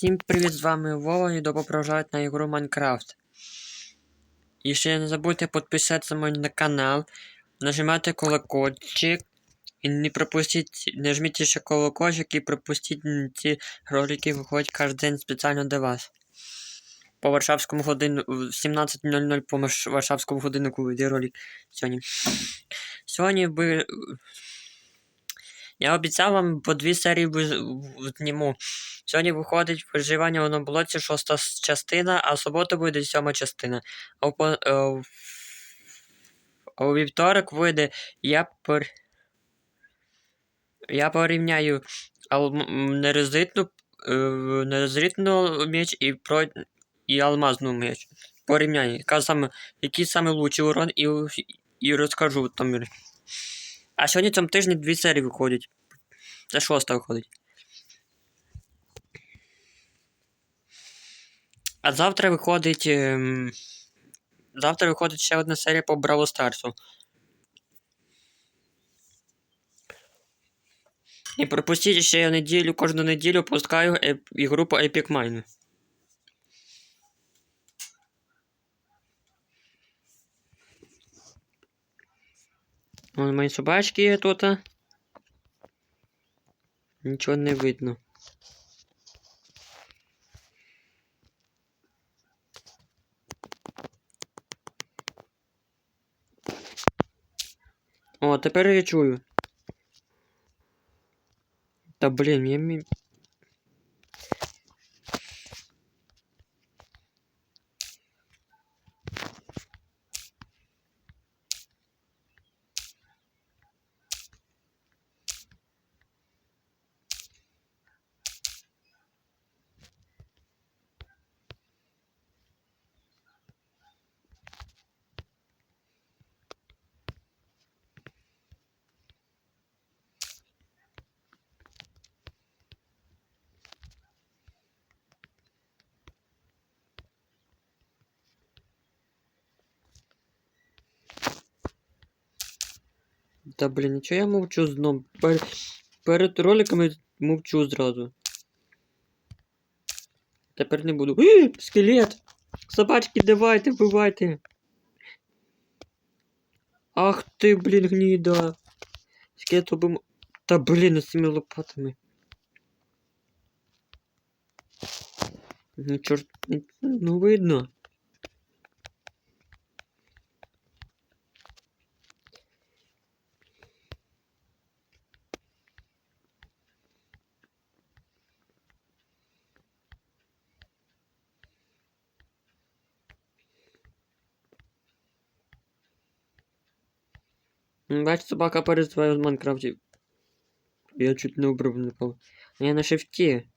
Всім привіт, з вами Вова і добро пожаловать на ігру Майнкрафт. І ще не забудьте підписатися на канал, нажимати колокольчик і не пропустіть, нажміть ще колокольчик і пропустіть ці ролики виходять кожен день спеціально для вас. По Варшавському годину в 17.00 по Варшавському годиннику вийде ролик сьогодні. Сьогодні ви. Я обіцяв вам по дві серії в- зніму. Сьогодні виходить виживання на болоті шоста частина, а в суботу буде сьома частина. А у, пон- е, в- а у вівторок вийде я пор... Я порівняю ал... нерозритну, е, меч і, про... і алмазну меч. Порівняю, яка саме, який саме лучший урон і, і розкажу там. А сьогодні цьому тижні дві серії виходять. Це шоста виходить. А завтра виходить. ем, Завтра виходить ще одна серія по Браво Старсу. І пропустіть ще я неділю, кожну неділю пускаю ігру по Epic Mine. Вон мої собачки тут. Нічого не видно. О, тепер я чую. Та блін, я мі... Та блін, нічого я мовчу знову. Пер... Перед роликами мовчу зразу. Тепер не буду. Ій, скелет! Собачки, давайте, вбивайте. Ах ти, блін, гніда. Скелет убим. Та блін, з цими лопатами. Ну, чорт, ну видно. М, Бач, собака перезває в Майнкрафті. Я чуть не убрав не пав. Я на шифті.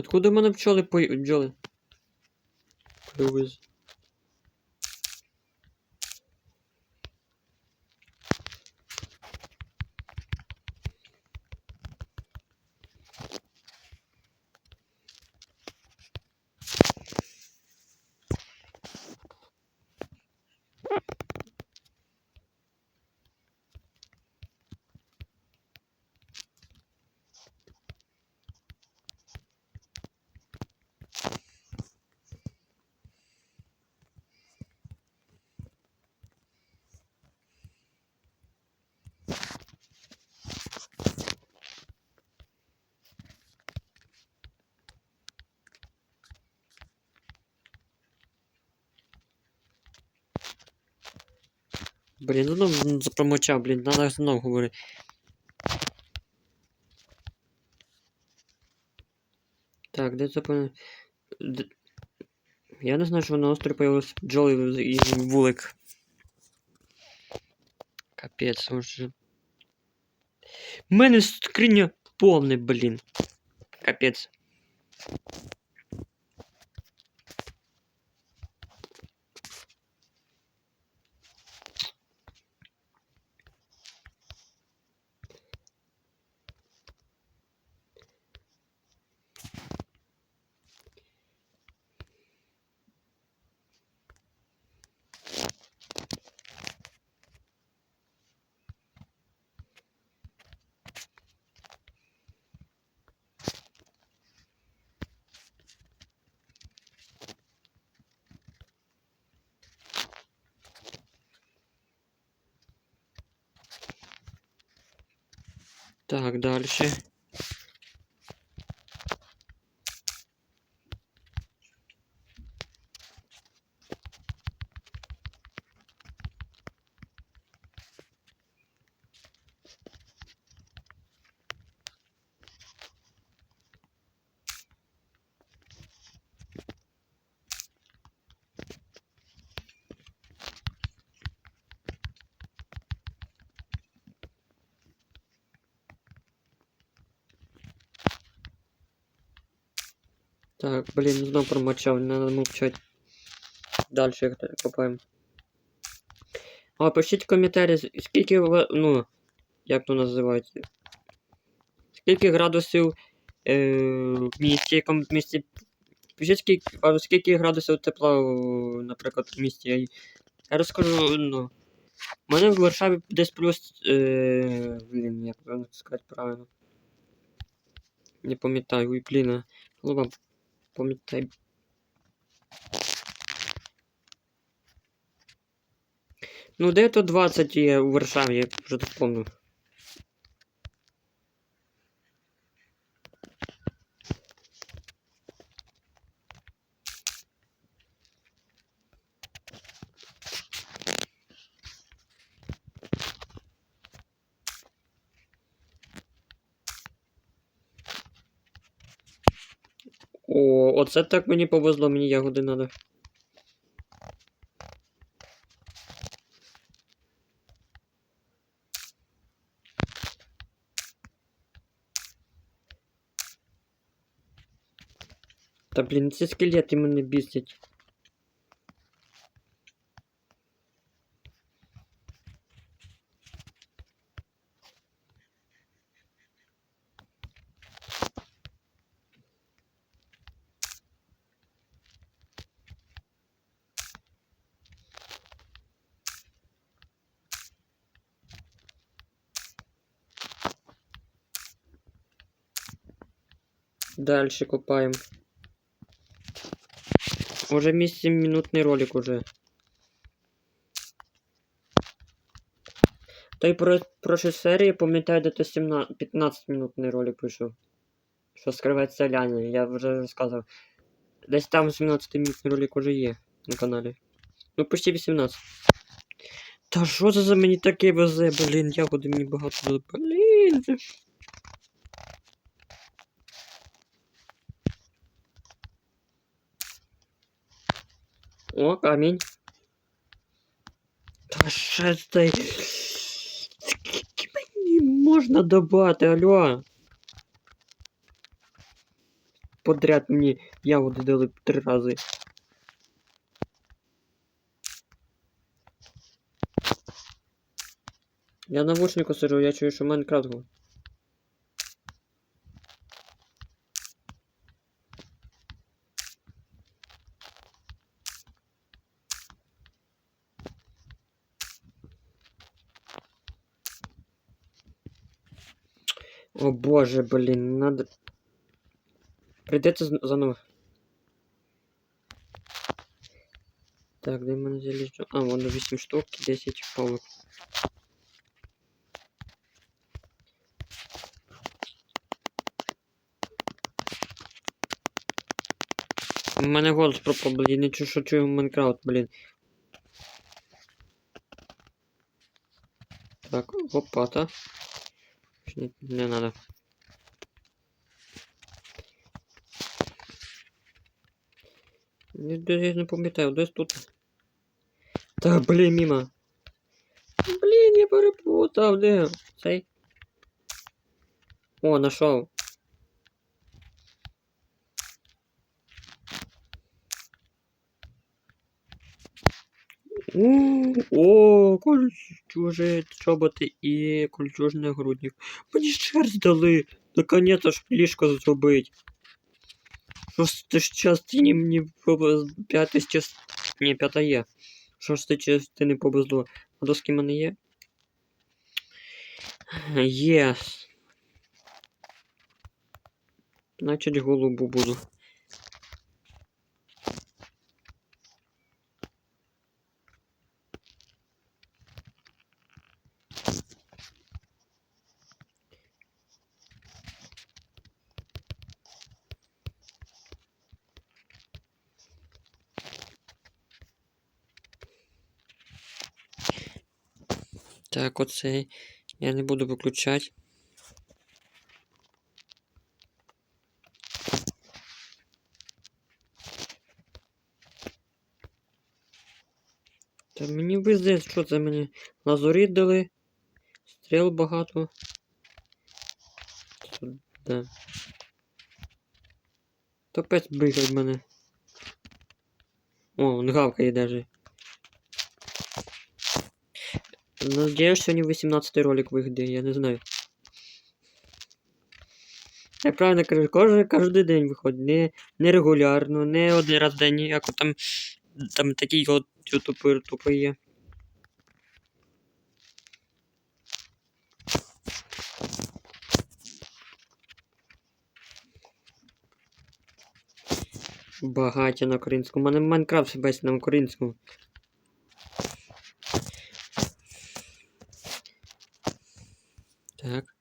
Откуда в мене пчоли по... бджоли? Привез. Блін, ну ну, запромочав, блін, надо знову говорити. Так, де це. Д... Я не знаю, що на острові появилися бджоли і вулик. Капець, уже. У мене скриня повне, блін. Капець. Так, дальше. Так, блін, знов промочав, не надо мовчать. Дальше копаємо. А, пишіть в коментарі, скільки ну, як то називається. Скільки градусів е, в місті, якому місті. Пишіть, скільки, скільки градусів тепла, наприклад, в місті. Я, я розкажу, ну. У мене в Варшаві десь плюс. Е, блін, як правильно сказати правильно. Не пам'ятаю, ой, блін, голова пам'ятай. Ну, де то 20 є у Варшаві, я вже тут помню. О, оце так мені повезло, мені ягоди надо. Та блін, ці скелети мене бісять. Дальше копаем. Уже 8 минутный ролик уже. Та й про прошлій серії, пам'ятаю, де то 17, 15 минутний ролик вийшов. Що скривається селяни, я вже розказував. Десь там 17 минутний ролик уже є на каналі. Ну, почти 18. Та що це за мені таке везе, блін, ягоди мені багато. Блін. О, камінь. Та що це? Скільки мені можна алло? Подряд мені ягоди дали три рази. Я на вушнику сижу, я чую, що Майнкрафт. гу- О боже, блин, надо... Придется з- заново. Так, де в мене залізо? А, вон 8 штук, 10 палок. У мене голос пропав, блін, не чую, що чую в Майнкрафт, блін. Так, лопата. Не, не надо. Не, де- я не пам'ятаю, десь тут. Та, блін, мімо. Блін, я перепутав, де? Цей. О, нашов. О, О, кольчужі чоботи і кольчужний грудник. Мені шерсть дали. Наконец-то ж ліжко зробить. Ж частині мені з част... Ні, п'ята є. Шости частини повезло. А доски в мене є? Є. Значить голубу буду. Так, оцей. Я не буду виключати. Та мені везе, що це мені лазурит дали. Стріл багато. Тут, да. Топець в мене. О, він гавкає даже. Надеюсь, сьогодні 18 ролик вийде, я не знаю. Я правильно кажу, кожен, кожен день виходить. Не, не регулярно, не один раз в день, як там, там такі от ютубери тупо є. Багаття на українському. У мене Майнкрафт весь на українському. Так.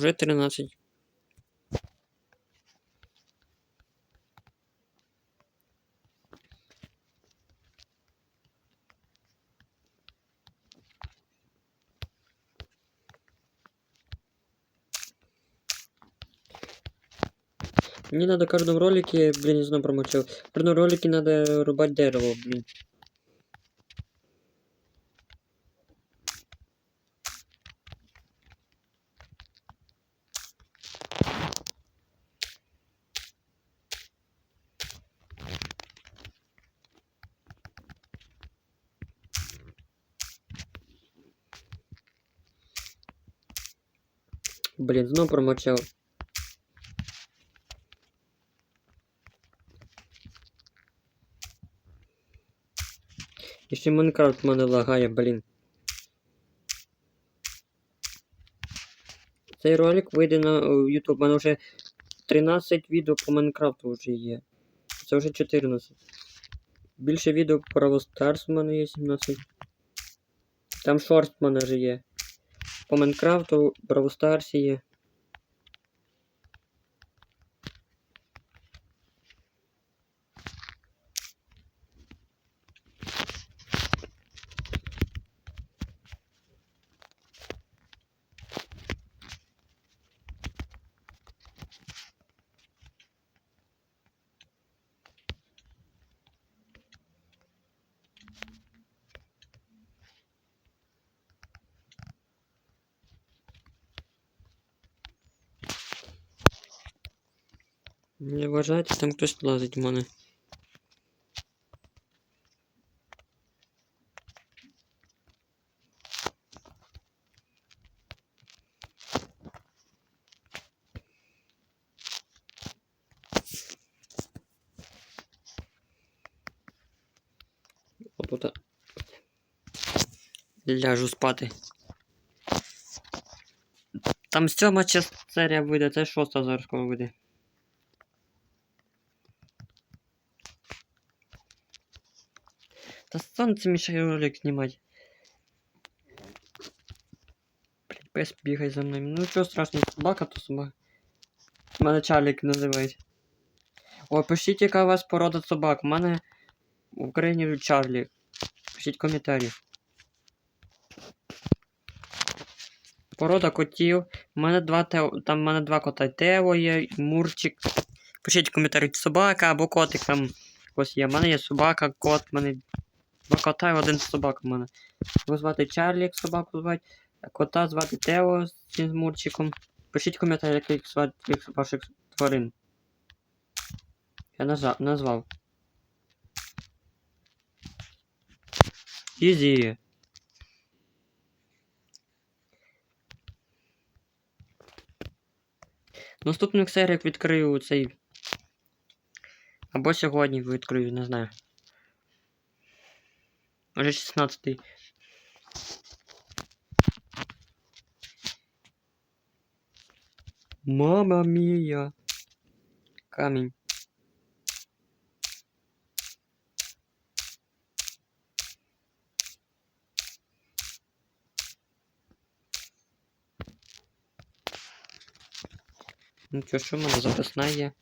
Уже 13. Мне надо в каждом ролике, блин, не знаю, промочил. В каждом ролике надо рубать дерево, блин. Блин, знов промочил. І ще Майнкрафт мене лагає, блін. Цей ролик вийде на YouTube. У мене вже 13 відео по Майнкрафту вже є. Це вже 14. Більше відео про Stars в мене є 17. Там шорт в мене вже є. По Майнкрафту, Brawl Не вважайте, там хтось лазить в мене. Отут. Ляжу спати. Там сьома серія вийде, це шоста зараз коли вийде. Сонце мішає ролик знімати. Блять, пес бігає за мною. Ну чого страшного, собака, то собака. Мене Чарлік називають. О, яка у вас порода собак. У мене в Україні Чарлі. Пишіть коментарі. Порода котів. У мене два Тео, там в мене два кота. Тео є, Мурчик. Пишіть коментарі, собака або котик там ось є. У мене є собака, кот, в мене два і один собака в мене. Його звати Чарлі, як собаку звати. Кота звати Тео з цим Мурчиком. Пишіть в коментарі, як їх звати як ваших тварин. Я нажав, назвав. Ізі. В наступних серіях відкрию цей. Або сьогодні відкрию, не знаю. Може 16. Мама мія. Камінь. Ну чо, що в мене записна є?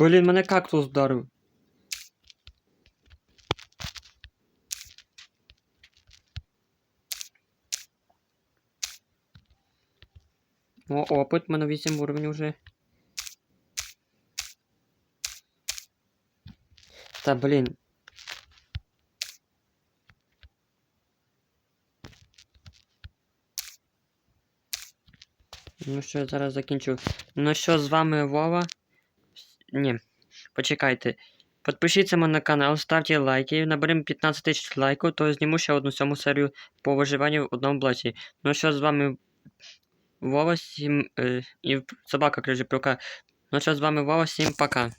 Блін, мене кактус вдарив. О, опит, в мене 8 уровнів вже. Та блін. Ну що, я зараз закінчу. Ну що, з вами Вова. Ні, почекайте. Підпишіться на канал, ставте лайки. Наберемо 15 тисяч лайків, то зніму ще одну сьому серію по виживанню в одному блоці. Ну що, з вами Вова, всім, е, і собака крижі. Ну що, з вами Вова, всім пока.